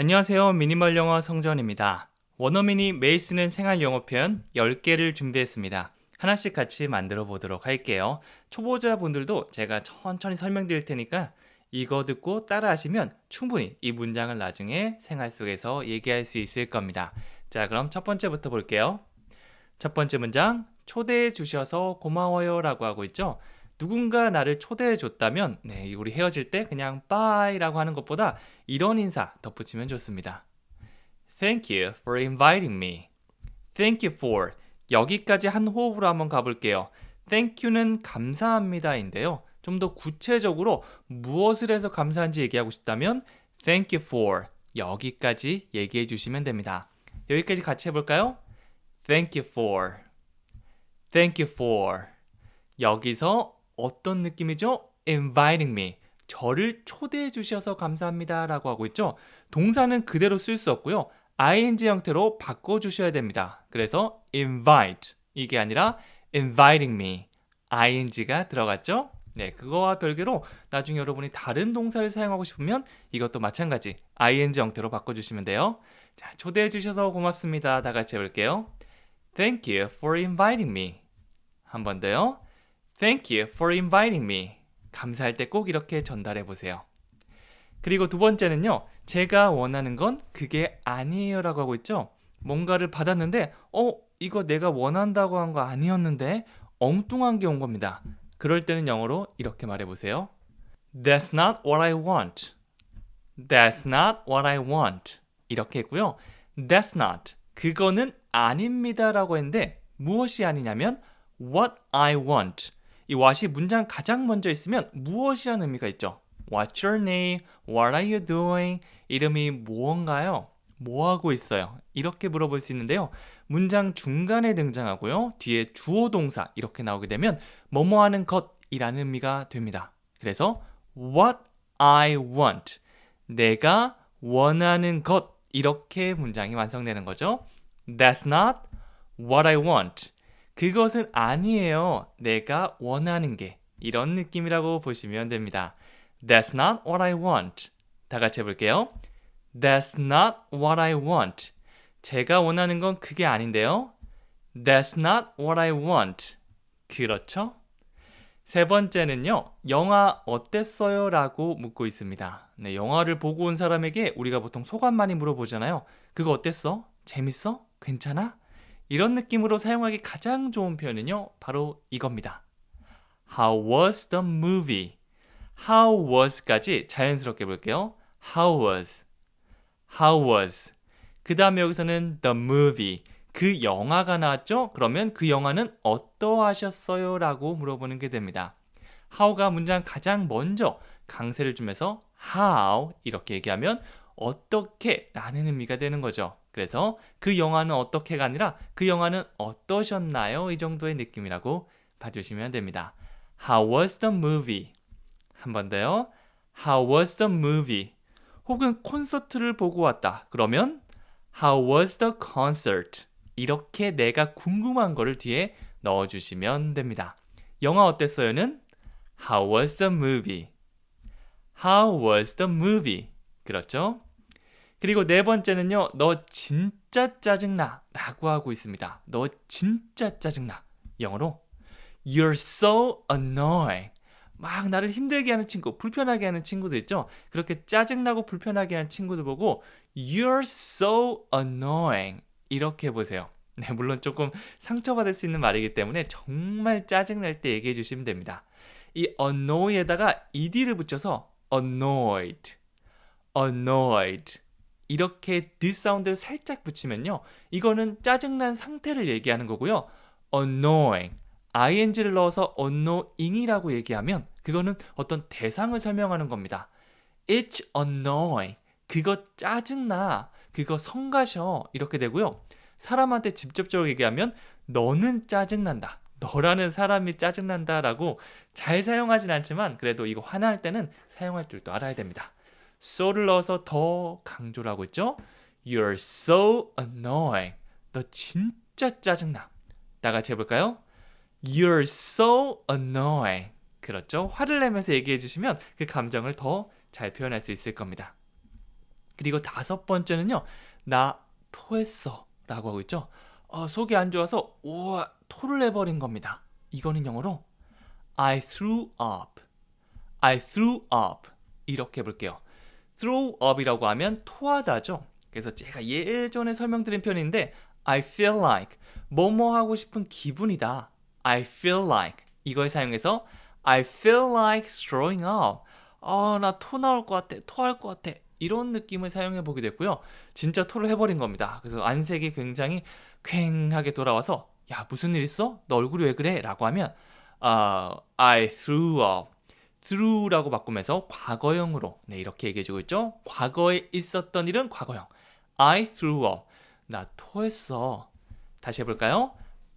안녕하세요. 미니멀 영어 성전입니다. 원어민이 매일 쓰는 생활 영어 표현 10개를 준비했습니다. 하나씩 같이 만들어 보도록 할게요. 초보자분들도 제가 천천히 설명드릴 테니까 이거 듣고 따라 하시면 충분히 이 문장을 나중에 생활 속에서 얘기할 수 있을 겁니다. 자, 그럼 첫 번째부터 볼게요. 첫 번째 문장, 초대해 주셔서 고마워요 라고 하고 있죠. 누군가 나를 초대해 줬다면, 네, 우리 헤어질 때 그냥 빠이라고 하는 것보다 이런 인사 덧붙이면 좋습니다. Thank you for inviting me. Thank you for. 여기까지 한 호흡으로 한번 가볼게요. Thank you는 감사합니다인데요. 좀 더 구체적으로 무엇을 해서 감사한지 얘기하고 싶다면 Thank you for. 여기까지 얘기해 주시면 됩니다. 여기까지 같이 해볼까요? Thank you for. Thank you for. 여기서 어떤 느낌이죠? inviting me. 저를 초대해 주셔서 감사합니다. 라고 하고 있죠. 동사는 그대로 쓸 수 없고요. ing 형태로 바꿔 주셔야 됩니다. 그래서 invite. 이게 아니라 inviting me. ing가 들어갔죠? 네, 그거와 별개로 나중에 여러분이 다른 동사를 사용하고 싶으면 이것도 마찬가지 ing 형태로 바꿔 주시면 돼요. 자, 초대해 주셔서 고맙습니다. 다 같이 해볼게요. Thank you for inviting me. 한 번 더요. Thank you for inviting me. 감사할 때 꼭 이렇게 전달해 보세요. 그리고 두 번째는요. 제가 원하는 건 그게 아니에요라고 하고 있죠. 뭔가를 받았는데 어, 이거 내가 원한다고 한 거 아니었는데 엉뚱한 게 온 겁니다. 그럴 때는 영어로 이렇게 말해 보세요. That's not what I want. That's not what I want. 이렇게 했고요. That's not. 그거는 아닙니다라고 했는데 무엇이 아니냐면 what I want. 이 what이 문장 가장 먼저 있으면 무엇이라는 의미가 있죠. What's your name? What are you doing? 이름이 무언가요? 뭐 하고 있어요? 이렇게 물어볼 수 있는데요. 문장 중간에 등장하고요. 뒤에 주어 동사 이렇게 나오게 되면 뭐뭐 하는 것이라는 의미가 됩니다. 그래서 what I want. 내가 원하는 것 이렇게 문장이 완성되는 거죠. That's not what I want. 그것은 아니에요. 내가 원하는 게 이런 느낌이라고 보시면 됩니다. That's not what I want. 다 같이 해볼게요. That's not what I want. 제가 원하는 건 그게 아닌데요. That's not what I want. 그렇죠? 세 번째는요, 영화 어땠어요? 라고 묻고 있습니다. 네, 영화를 보고 온 사람에게 우리가 보통 소감 많이 물어보잖아요. 그거 어땠어? 재밌어? 괜찮아? 이런 느낌으로 사용하기 가장 좋은 표현은요, 바로 이겁니다. How was the movie? How was까지 자연스럽게 볼게요. How was. How was. 그 다음에 여기서는 the movie. 그 영화가 나왔죠? 그러면 그 영화는 어떠하셨어요? 라고 물어보는 게 됩니다. how가 문장 가장 먼저 강세를 주면서 how 이렇게 얘기하면 어떻게 라는 의미가 되는 거죠. 그래서 그 영화는 어떻게가 아니라 그 영화는 어떠셨나요? 이 정도의 느낌이라고 봐주시면 됩니다. How was the movie? 한 번 더요. How was the movie? 혹은 콘서트를 보고 왔다. 그러면 How was the concert? 이렇게 내가 궁금한 거를 뒤에 넣어주시면 됩니다. 영화 어땠어요는 How was the movie? How was the movie? 그렇죠? 그리고 네 번째는요, 너 진짜 짜증나 라고 하고 있습니다. 너 진짜 짜증나. 영어로 You're so annoying. 막 나를 힘들게 하는 친구, 불편하게 하는 친구들 있죠? 그렇게 짜증나고 불편하게 하는 친구들 보고 You're so annoying. 이렇게 보세요. 네, 물론 조금 상처받을 수 있는 말이기 때문에 정말 짜증날 때 얘기해 주시면 됩니다. 이 annoy에다가 ed를 붙여서 annoyed, annoyed 이렇게 d 사운드를 살짝 붙이면요. 이거는 짜증난 상태를 얘기하는 거고요. annoying, ing를 넣어서 annoying이라고 얘기하면 그거는 어떤 대상을 설명하는 겁니다. It's annoying. 그거 짜증나. 그거 성가셔. 이렇게 되고요. 사람한테 직접적으로 얘기하면 너는 짜증난다. 너라는 사람이 짜증난다라고 잘 사용하진 않지만 그래도 이거 화날 때는 사용할 줄도 알아야 됩니다. So를 넣어서 더 강조를 하고 있죠. You're so annoying. 너 진짜 짜증나. 다 같이 해볼까요? You're so annoying. 그렇죠. 화를 내면서 얘기해 주시면 그 감정을 더 잘 표현할 수 있을 겁니다. 그리고 다섯 번째는요. 나 토했어 라고 하고 있죠. 어, 속이 안 좋아서 우와 토를 해버린 겁니다. 이거는 영어로 I threw up. I threw up. 이렇게 해볼게요. Throw up이라고 하면 토하다죠. 그래서 제가 예전에 설명드린 표현인데 I feel like 뭐뭐 하고 싶은 기분이다. I feel like 이걸 사용해서 I feel like throwing up. 아, 나 토 나올 것 같아. 토할 것 같아. 이런 느낌을 사용해 보게 됐고요. 진짜 토를 해버린 겁니다. 그래서 안색이 굉장히 퀭하게 돌아와서 야 무슨 일 있어? 너 얼굴이 왜 그래? 라고 하면 아 I threw up. Threw라고 바꾸면서 과거형으로 네 이렇게 얘기해주고 있죠. 과거에 있었던 일은 과거형. I threw up. 나 토했어. 다시 해볼까요?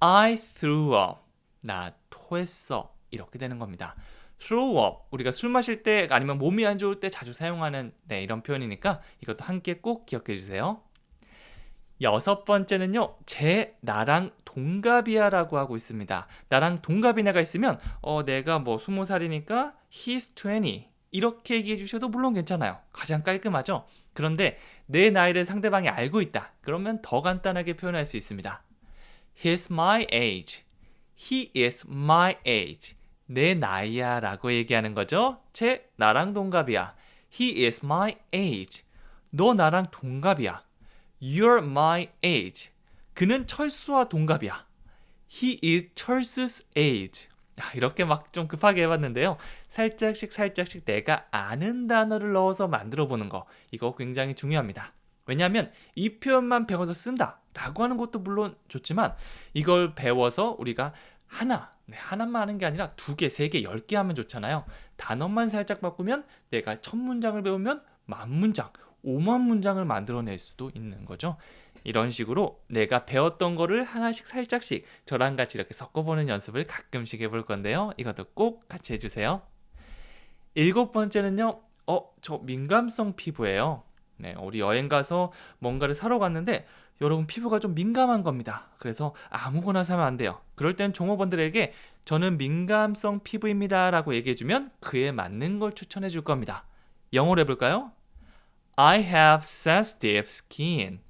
I threw up. 나 토했어. 이렇게 되는 겁니다. throw up. 우리가 술 마실 때 아니면 몸이 안 좋을 때 자주 사용하는 네, 이런 표현이니까 이것도 함께 꼭 기억해 주세요. 여섯 번째는요, 제 나랑 동갑이야라고 하고 있습니다. 나랑 동갑인 애가 있으면, 어, 내가 뭐 스무 살이니까 he's 20 이렇게 얘기해 주셔도 물론 괜찮아요. 가장 깔끔하죠. 그런데 내 나이를 상대방이 알고 있다. 그러면 더 간단하게 표현할 수 있습니다. He's my age. He is my age. 내 나이야 라고 얘기하는 거죠. 제 나랑 동갑이야. He is my age. 너 나랑 동갑이야. You're my age. 그는 철수와 동갑이야. He is 철수's age. 아, 이렇게 막 좀 급하게 해봤는데요. 살짝씩 살짝씩 내가 아는 단어를 넣어서 만들어 보는 거. 이거 굉장히 중요합니다. 왜냐하면 이 표현만 배워서 쓴다 라고 하는 것도 물론 좋지만 이걸 배워서 우리가 하나, 네, 하나만 하는 게 아니라 두 개, 세 개, 열 개 하면 좋잖아요. 단어만 살짝 바꾸면 내가 첫 문장을 배우면 만 문장, 오만 문장을 만들어낼 수도 있는 거죠. 이런 식으로 내가 배웠던 거를 하나씩 살짝씩 저랑 같이 이렇게 섞어보는 연습을 가끔씩 해볼 건데요. 이것도 꼭 같이 해주세요. 일곱 번째는요. 어, 저 민감성 피부예요. 네, 우리 여행 가서 뭔가를 사러 갔는데 여러분 피부가 좀 민감한 겁니다. 그래서 아무거나 사면 안 돼요. 그럴 땐 종업원들에게 저는 민감성 피부입니다라고 얘기해주면 그에 맞는 걸 추천해 줄 겁니다. 영어로 해볼까요? I have sensitive skin.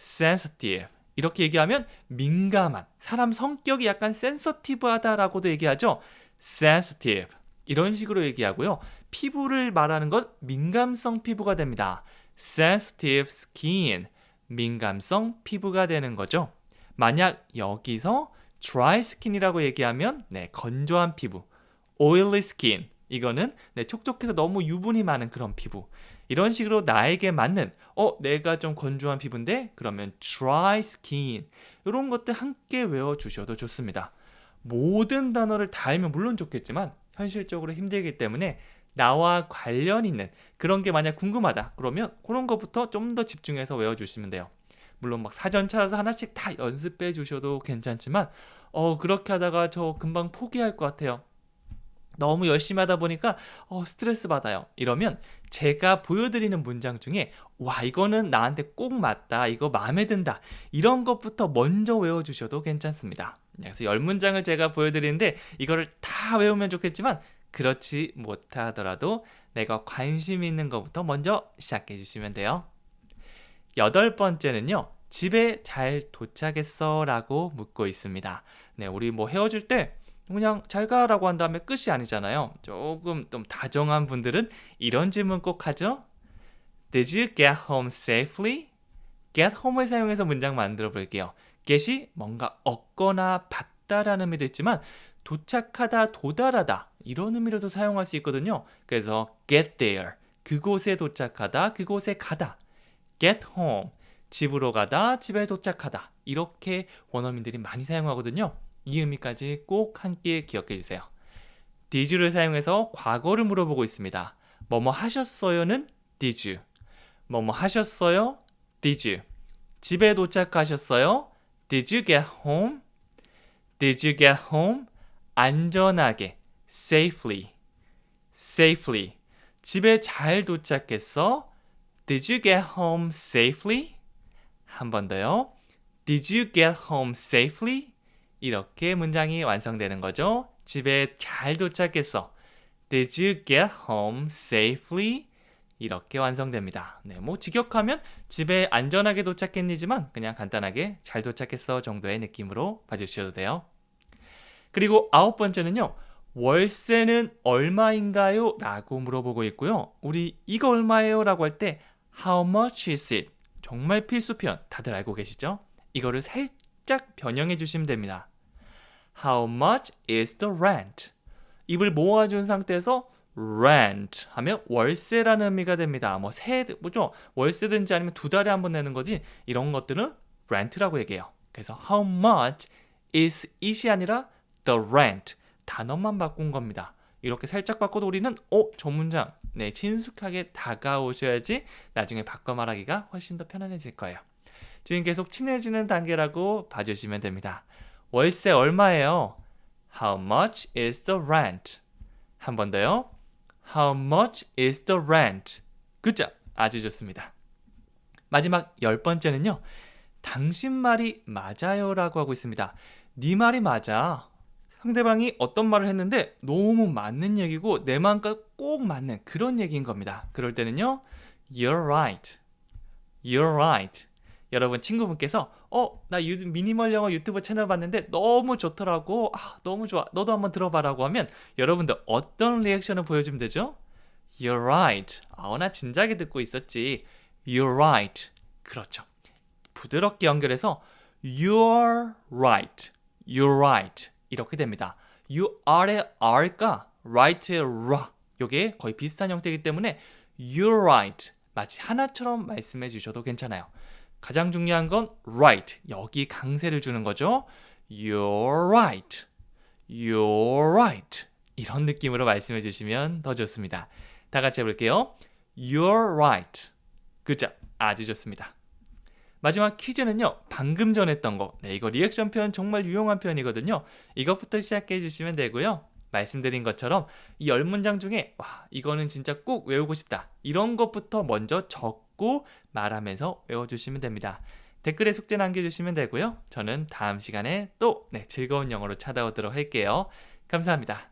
Sensitive. 이렇게 얘기하면 민감한, 사람 성격이 약간 센서티브하다라고도 얘기하죠. sensitive. 이런 식으로 얘기하고요. 피부를 말하는 것 민감성 피부가 됩니다. sensitive skin. 민감성 피부가 되는 거죠. 만약 여기서 dry skin이라고 얘기하면 네, 건조한 피부. oily skin. 이거는 네, 촉촉해서 너무 유분이 많은 그런 피부. 이런 식으로 나에게 맞는 어 내가 좀 건조한 피부인데 그러면 dry skin 이런 것들 함께 외워 주셔도 좋습니다. 모든 단어를 다 알면 물론 좋겠지만 현실적으로 힘들기 때문에 나와 관련 있는 그런 게 만약 궁금하다 그러면 그런 것부터 좀 더 집중해서 외워 주시면 돼요. 물론 막 사전 찾아서 하나씩 다 연습해 주셔도 괜찮지만 어 그렇게 하다가 저 금방 포기할 것 같아요. 너무 열심히 하다 보니까 어, 스트레스 받아요. 이러면 제가 보여드리는 문장 중에 와 이거는 나한테 꼭 맞다. 이거 마음에 든다. 이런 것부터 먼저 외워주셔도 괜찮습니다. 그래서 열 문장을 제가 보여드리는데 이거를 다 외우면 좋겠지만 그렇지 못하더라도 내가 관심 있는 것부터 먼저 시작해 주시면 돼요. 여덟 번째는요. 집에 잘 도착했어? 라고 묻고 있습니다. 네, 우리 뭐 헤어질 때 그냥 잘 가라고 한 다음에 끝이 아니잖아요. 조금 좀 다정한 분들은 이런 질문 꼭 하죠. Did you get home safely? get home을 사용해서 문장 만들어 볼게요. get이 뭔가 얻거나 받다라는 의미도 있지만 도착하다, 도달하다 이런 의미로도 사용할 수 있거든요. 그래서 get there 그곳에 도착하다, 그곳에 가다. get home 집으로 가다, 집에 도착하다 이렇게 원어민들이 많이 사용하거든요. 이 의미까지 꼭 함께 기억해 주세요. did를 사용해서 과거를 물어보고 있습니다. 뭐뭐 하셨어요는 did you. 뭐뭐 하셨어요? did you. 집에 도착하셨어요? did you get home? did you get home? 안전하게 safely. safely. 집에 잘 도착했어? did you get home safely? 한 번 더요. did you get home safely? 이렇게 문장이 완성되는 거죠. 집에 잘 도착했어. Did you get home safely? 이렇게 완성됩니다. 네, 뭐 직역하면 집에 안전하게 도착했니지만 그냥 간단하게 잘 도착했어 정도의 느낌으로 봐주셔도 돼요. 그리고 아홉 번째는요. 월세는 얼마인가요? 라고 물어보고 있고요. 우리 이거 얼마예요? 라고 할 때 How much is it? 정말 필수 표현 다들 알고 계시죠? 이거를 살짝 변형해 주시면 됩니다. How much is the rent? 입을 모아준 상태에서 rent 하면 월세라는 의미가 됩니다. 뭐 세, 뭐죠? 월세든지 아니면 두 달에 한 번 내는 거지 이런 것들은 rent라고 얘기해요. 그래서 how much is it이 아니라 the rent 단어만 바꾼 겁니다. 이렇게 살짝 바꿔도 우리는 어, 저 문장 네, 친숙하게 다가오셔야지 나중에 바꿔 말하기가 훨씬 더 편안해질 거예요. 지금 계속 친해지는 단계라고 봐주시면 됩니다. 월세 얼마예요? How much is the rent? 한 번 더요. How much is the rent? 그죠? 아주 좋습니다. 마지막 열 번째는요. 당신 말이 맞아요라고 하고 있습니다. 네 말이 맞아. 상대방이 어떤 말을 했는데 너무 맞는 얘기고 내 마음과 꼭 맞는 그런 얘기인 겁니다. 그럴 때는요. You're right. You're right. 여러분 친구분께서 어나 미니멀 영어 유튜브 채널 봤는데 너무 좋더라고. 아 너무 좋아. 너도 한번 들어봐라고 하면 여러분들 어떤 리액션을 보여주면 되죠? You're right. 아 나 진작에 듣고 있었지. You're right. 그렇죠. 부드럽게 연결해서 You're right. You're right. 이렇게 됩니다. You are의 R과 right의 R 요게 거의 비슷한 형태이기 때문에 You're right. 마치 하나처럼 말씀해 주셔도 괜찮아요 가장 중요한 건 right. 여기 강세를 주는 거죠. You're right. You're right. 이런 느낌으로 말씀해 주시면 더 좋습니다. 다 같이 해볼게요. You're right. 그죠? 아주 좋습니다. 마지막 퀴즈는요. 방금 전 했던 거. 네, 이거 리액션 표현 정말 유용한 표현이거든요. 이것부터 시작해 주시면 되고요. 말씀드린 것처럼 이 열 문장 중에 와, 이거는 진짜 꼭 외우고 싶다. 이런 것부터 먼저 적 고 말하면서 외워주시면 됩니다. 댓글에 숙제 남겨주시면 되고요. 저는 다음 시간에 또 네, 즐거운 영어로 찾아오도록 할게요. 감사합니다.